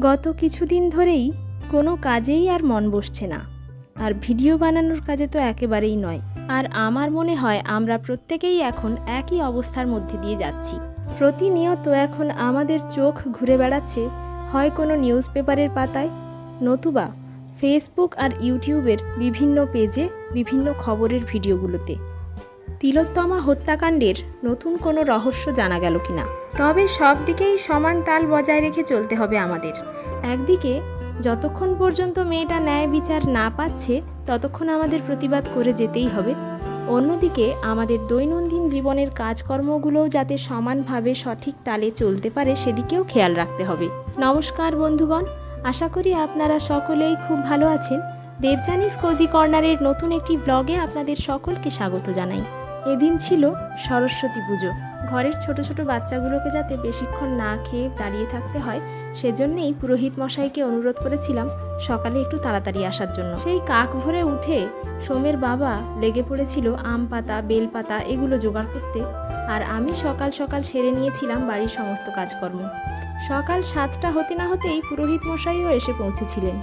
গত কিছুদিন ধরেই কোনো কাজেই আর মন বসছে না। আর ভিডিও বানানোর কাজে তো একেবারেই নয়। আর আমার মনে হয় আমরা প্রত্যেকেই এখন একই অবস্থার মধ্যে দিয়ে যাচ্ছি। প্রতিনিয়ত এখন আমাদের চোখ ঘুরে বেড়াচ্ছে, হয় কোনো নিউজ পেপারের পাতায়, নতুবা ফেসবুক আর ইউটিউবের বিভিন্ন পেজে বিভিন্ন খবরের ভিডিওগুলোতে। তিলোত্তমা হত্যাকাণ্ডের নতুন কোনো রহস্য জানা গেল কিনা? তবে সব দিকেই সমান তাল বজায় রেখে চলতে হবে আমাদের। একদিকে, যতক্ষণ পর্যন্ত মেয়েটা ন্যায় বিচার না পাচ্ছে, ততক্ষণ আমাদের প্রতিবাদ করে যেতেই হবে। অন্যদিকে, আমাদের দৈনন্দিন জীবনের কাজকর্মগুলোও যাতে সমানভাবে সঠিক তালে চলতে পারে, সেদিকেও খেয়াল রাখতে হবে। নমস্কার বন্ধুগণ, আশা করি আপনারা সকলেই খুব ভালো আছেন। দেবজানিস কোজি কর্নারের নতুন একটি ব্লগে আপনাদের সকলকে স্বাগত জানাই। এদিন ছিল সরস্বতী পুজো। ঘরের ছোট ছোট বাচ্চাগুলোকে যাতে বেশিক্ষণ না খেয়ে দাঁড়িয়ে থাকতে হয়, সেজন্যেই পুরোহিত মশাইকে অনুরোধ করেছিলাম সকালে একটু তাড়াতাড়ি আসার জন্য। সেই কাক ভরে উঠে সোমের বাবা লেগে পড়েছিল আম পাতা, বেল পাতা এগুলো জোগাড় করতে আর আমি সকাল সকাল সেরে নিয়েছিলাম বাড়ির সমস্ত কাজকর্ম। সকাল সাতটা হতে না হতেই পুরোহিত মশাইও এসে পৌঁছেছিলেন।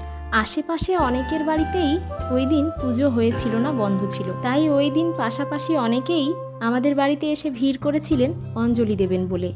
আশেপাশে অনেকের বাড়িতেই ওই দিন পুজো হয়েছিল না, বন্ধ ছিল। তাই ওই দিন পাশাপাশি অনেকেই আমাদের বাড়িতে এসে ভিড় করেছিলেন অঞ্জলি দেবেন বলে।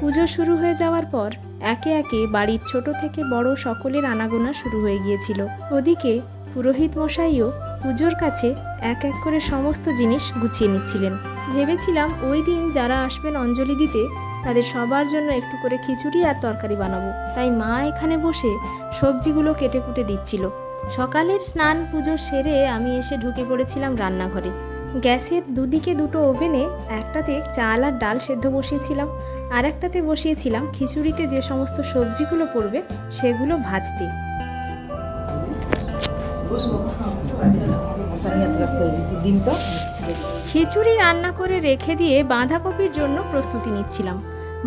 পুজো শুরু হয়ে যাওয়ার পর একে একে বাড়ির ছোট থেকে বড় সকলের আনাগোনা শুরু হয়ে গিয়েছিল। ওদিকে পুরোহিত মশাইও পুজোর কাছে এক এক করে সমস্ত জিনিস গুছিয়ে নিচ্ছিলেন। ভেবেছিলাম ওই দিন যারা আসবেন অঞ্জলি দিতে তাদের সবার জন্য একটু করে খিচুড়ি আর তরকারি বানাবো। তাই মা এখানে বসে সবজিগুলো কেটে কুটে দিচ্ছিল। সকালের স্নান পুজো সেরে আমি এসে ঢুকে পড়েছিলাম রান্নাঘরে। গ্যাসের দুদিকে দুটো ওভেনে একটাতে চাল আর ডাল সেদ্ধ বসিয়েছিলাম আর একটাতে বসিয়েছিলাম খিচুড়িতে যে সমস্ত সবজিগুলো পড়বে সেগুলো ভাজতে। খিচুড়ি রান্না করে রেখে দিয়ে বাঁধাকপির জন্য প্রস্তুতি নিচ্ছিলাম।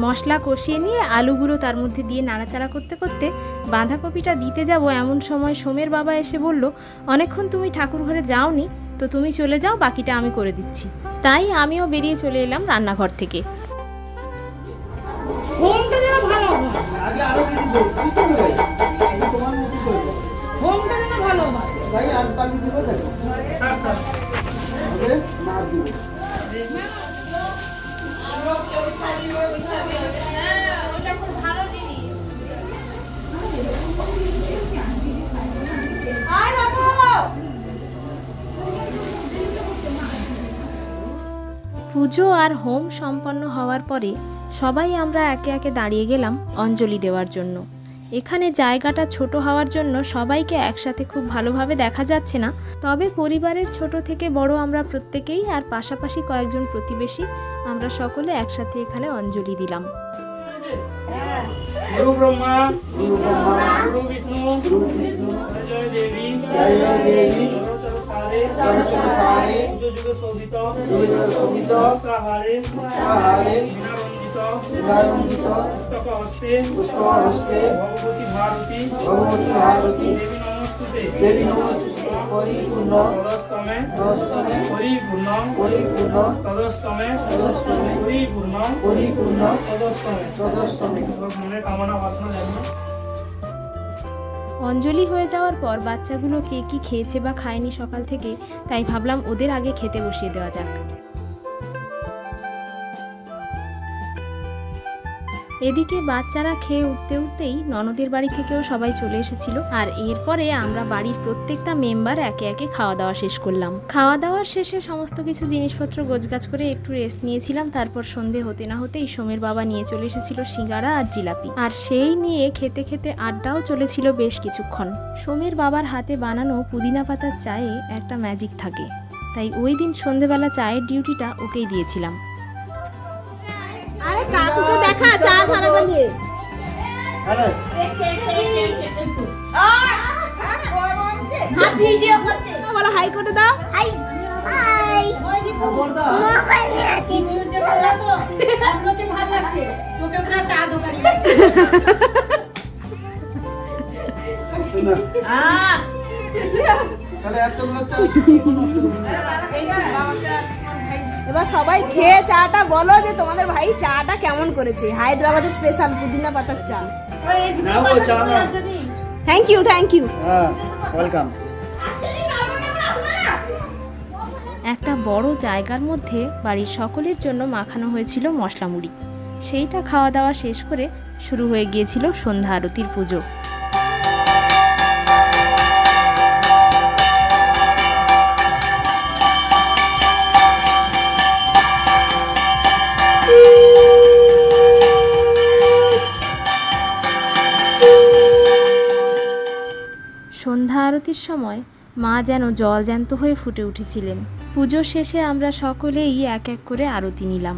মশলা কষিয়ে নিয়ে আলুগুলো তার মধ্যে দিয়ে নাড়াচাড়া করতে করতে বাঁধাকপিটা দিতে যাব এমন সময় সোমের বাবা এসে বলল অনেকক্ষণ তুমি ঠাকুর ঘরে যাওনি তো তুমি চলে যাও বাকিটা আমি করে দিচ্ছি। তাই আমিও বেরিয়ে চলে এলাম রান্নাঘর থেকে। ভালো হবে। পুজো আর হোম সম্পন্ন হওয়ার পরে সবাই আমরা একে একে দাঁড়িয়ে গেলাম অঞ্জলি দেওয়ার জন্য। এখানে জায়গাটা ছোট হওয়ার জন্য সবাইকে একসাথে খুব ভালোভাবে দেখা যাচ্ছে না। তবে পরিবারের ছোট থেকে বড় আমরা প্রত্যেকেই আর পাশাপাশি কয়েকজন প্রতিবেশী আমরা সকলে একসাথে এখানে অঞ্জলি দিলাম। দেবী। জয় জয় দেবী চরচর সারে যুগ শোভিত শোভিত সাহারে সাহারে বিনারঞ্জিত বিনারঞ্জিত পুস্তক হস্তে পুষ্প হস্তে ভগবতী ভারতী ভগবতী ভারতী দেবী নমস্তুতে দেবী নমস্তে পরিপূর্ণ। তদস্তমে রস্তমে পরিপূর্ণ পরিপূর্ণ পরিপূর্ণ পরিপূর্ণ মনে কামনা বাসনা জানো অঞ্জলি হয়ে যাওয়ার পর বাচ্চাগুলো কে কি খেয়েছে বা খায়নি সকাল থেকে, তাই ভাবলাম ওদের আগে খেতে বসিয়ে দেওয়া যাক। এদিকে বাচ্চারা খেয়ে উঠতে উঠতেই ননদের বাড়ি থেকেও সবাই চলে এসেছিল। আর এরপরে আমরা বাড়ির প্রত্যেকটা মেম্বার একে একে খাওয়া দাওয়া শেষ করলাম। খাওয়া দাওয়ার শেষে সমস্ত কিছু জিনিসপত্র গোছগাছ করে একটু রেস্ট নিয়েছিলাম, তারপর সন্ধে হতে না হতেই সোমের বাবা নিয়ে চলে এসেছিল সিঙ্গারা আর জিলাপি। আর সেই নিয়ে খেতে খেতে আড্ডাও চলেছিল বেশ কিছুক্ষণ। সোমের বাবার হাতে বানানো পুদিনা পাতার চায়ে একটা ম্যাজিক থাকে। তাই ওই দিন সন্ধেবেলা চায়ের ডিউটিটা ওকেই দিয়েছিলাম। দেখা চা হাই করে দাও। হাই। হাই। খবর দাও এবার সবাই খেয়ে চাটা বলো যে তোমাদের ভাই চাটা কেমন করেছে? হায়দ্রাবাদের স্পেশাল পুদিনা পাতার চা। Thank you thank you welcome একটা বড় জায়গার মধ্যে বাড়ির সকলের জন্য মাখানো হয়েছিল মশলা মুড়ি সেইটা খাওয়া দাওয়া শেষ করে শুরু হয়ে গিয়েছিল সন্ধ্যা আরতির পুজো। আরতির সময় মা যেন জল জ্যান্ত হয়ে ফুটে উঠেছিলেন। পুজো শেষে আমরা সকলেই এক এক করে আরতি নিলাম।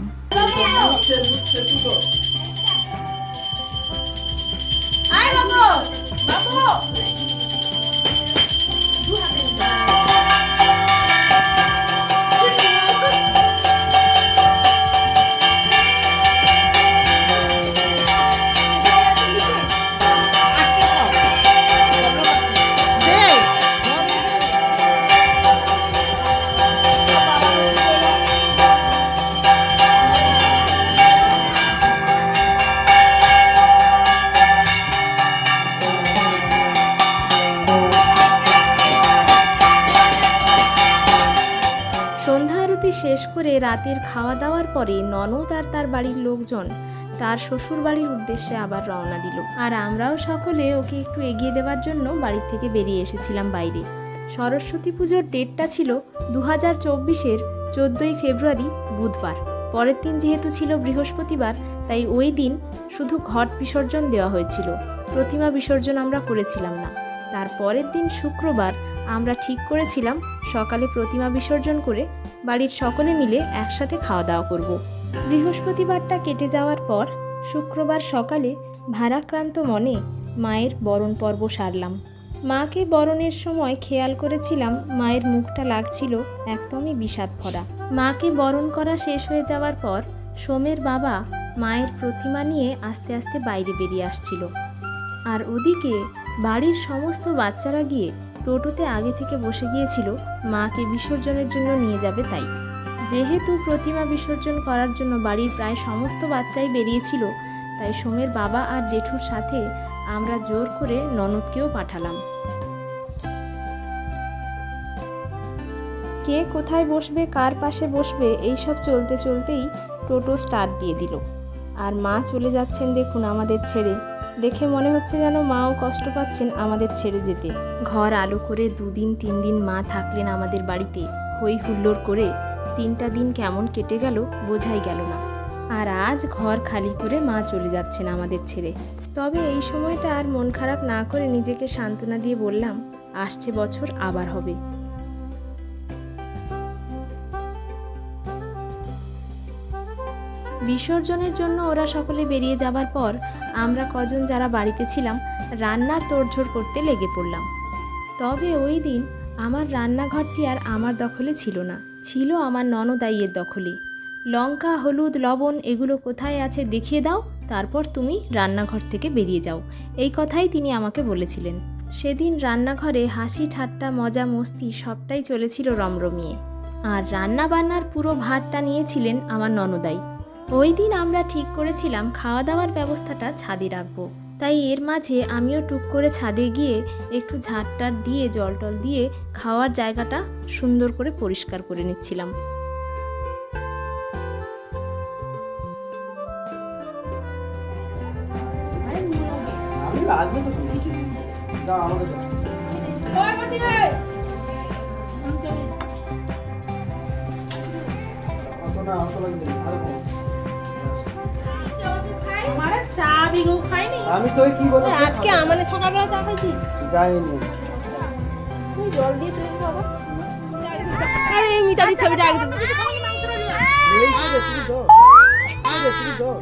সন্ধ্যা আরতি শেষ করে রাতের খাওয়া দাওয়ার পরে ননদ আর তার বাড়ির লোকজন তার শ্বশুর বাড়ির উদ্দেশ্যে আবার রওনা দিল। আর আমরাও সকলে ওকে একটু এগিয়ে দেওয়ার জন্য বাড়ির থেকে বেরিয়ে এসেছিলাম বাইরে। সরস্বতী পুজোর ডেটটা ছিল দু হাজার চব্বিশের চোদ্দোই ফেব্রুয়ারি বুধবার। পরের দিন যেহেতু ছিল বৃহস্পতিবার, তাই ওই দিন শুধু ঘট বিসর্জন দেওয়া হয়েছিল। প্রতিমা বিসর্জন আমরা করেছিলাম না। তার পরের দিন শুক্রবার আমরা ঠিক করেছিলাম সকালে প্রতিমা বিসর্জন করে বাড়ির সকলে মিলে একসাথে খাওয়া দাওয়া করব। বৃহস্পতিবারটা কেটে যাওয়ার পর শুক্রবার সকালে ভারাক্রান্ত মনে মায়ের বরণ পর্ব সারলাম। মাকে বরণের সময় খেয়াল করেছিলাম মায়ের মুখটা লাগছিল একদমই বিষাদ ভরা। মাকে বরণ করা শেষ হয়ে যাওয়ার পর সোমের বাবা মায়ের প্রতিমা নিয়ে আস্তে আস্তে বাইরে বেরিয়ে আসছিল। আর ওদিকে বাড়ির সমস্ত বাচ্চারা গিয়ে টোটোতে আগে থেকে বসে গিয়েছিল, মাকে বিসর্জনের জন্য নিয়ে যাবে তাই। যেহেতু প্রতিমা বিসর্জন করার জন্য বাড়ির প্রায় সমস্ত বাচ্চাই বেরিয়েছিল, তাই সোমের বাবা আর জেঠুর সাথে আমরা জোর করে ননদকেও পাঠালাম। কে কোথায় বসবে, কার পাশে বসবে, এইসব চলতে চলতেই টোটো স্টার্ট দিয়ে দিল। আর মা চলে যাচ্ছেন দেখুন আমাদের ছেড়ে। দেখে মনে হচ্ছে যেন মাও কষ্ট পাচ্ছেন আমাদের ছেড়ে যেতে। ঘর আলো করে দুদিন তিন দিন মা থাকলেন আমাদের বাড়িতে। হই হুল্লোড় করে তিনটা দিন কেমন কেটে গেল বোঝাই গেল না। আর আজ ঘর খালি করে মা চলে যাচ্ছেন আমাদের ছেড়ে। তবে এই সময়টা আর মন খারাপ না করে নিজেকে সান্ত্বনা দিয়ে বললাম, আসছে বছর, আবার হবে। বিসর্জনের জন্য ওরা সকলে বেরিয়ে যাবার পর আমরা কজন যারা বাড়িতে ছিলাম, রান্নার তোড়ঝোড় করতে লেগে পড়লাম। তবে ওই দিন আমার রান্নাঘরটি আর আমার দখলে ছিল না, ছিল আমার ননদাইয়ের দখলে। লঙ্কা, হলুদ, লবণ এগুলো কোথায় আছে দেখিয়ে দাও, তারপর তুমি রান্নাঘর থেকে বেরিয়ে যাও। এই কথাই তিনি আমাকে বলেছিলেন। সেদিন রান্নাঘরে হাসি, ঠাট্টা, মজা, মস্তি সবটাই চলেছিল রমরমিয়ে। আর রান্না বান্নার পুরো ভাতটা নিয়েছিলেন আমার ননদাই। ওই দিন আমরা ঠিক করেছিলাম খাওয়া দাওয়ার ব্যবস্থাটা ছাদে রাখব। তাই এর মাঝে আমিও টুক করে ছাদে গিয়ে একটু ঝাড়টার দিয়ে জল টল দিয়ে খাওয়ার জায়গাটা সুন্দর করে পরিষ্কার করে নিচ্ছিলাম। অত না। অত আমি তো কি বলব আজকে আমাদের সকালবেলা চা খাইছি? যাইনি। তুই জল দিয়েছিল বাবা। আরে ছবিটা আগে দিন। এই যে রে, তুমি দাও এই যে, তুমি দাও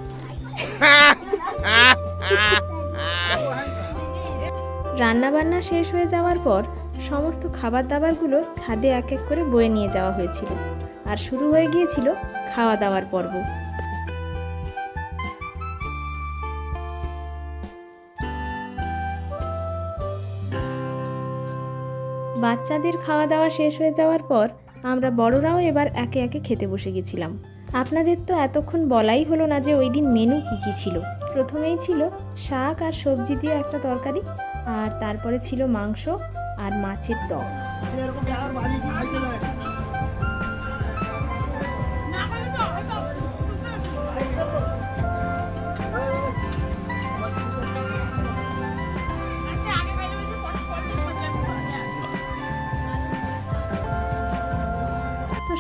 রান্নাবান্না শেষ হয়ে যাওয়ার পর সমস্ত খাবার দাবারগুলো ছাদে এক এক করে বয়ে নিয়ে যাওয়া হয়েছিল। আর শুরু হয়ে গিয়েছিল খাওয়া দাওয়ার পর্ব। বাচ্চাদের খাওয়া দাওয়া শেষ হয়ে যাওয়ার পর আমরা বড়রাও এবার একে একে খেতে বসে গেছিলাম। আপনাদের তো এতক্ষণ বলাই হলো না যে ওই দিন মেনু কী কী ছিল। প্রথমেই ছিল শাক আর সবজি দিয়ে একটা তরকারি, আর তারপরে ছিল মাংস আর মাছের টক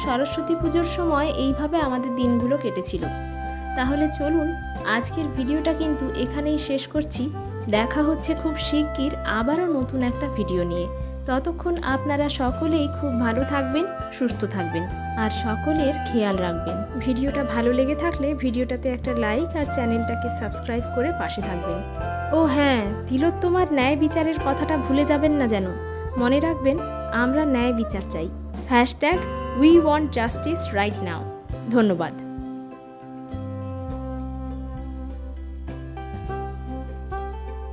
সরস্বতী পুজোর সময় এইভাবে আমাদের দিনগুলো কেটেছিল। তাহলে চলুন, আজকের ভিডিওটা কিন্তু এখানেই শেষ করছি। দেখা হচ্ছে খুব শিগগির আবারও নতুন একটা ভিডিও নিয়ে। ততক্ষণ আপনারা সকলেই খুব ভালো থাকবেন, সুস্থ থাকবেন, আর সকলের খেয়াল রাখবেন। ভিডিওটা ভালো লেগে থাকলে ভিডিওটাতে একটা লাইক আর চ্যানেলটাকে সাবস্ক্রাইব করে পাশে থাকবেন। ও হ্যাঁ তিলোত্তমার ন্যায় বিচারের কথাটা ভুলে যাবেন না যেন। মনে রাখবেন, আমরা ন্যায় বিচার চাই। Hashtag we want justice right now ধন্যবাদ।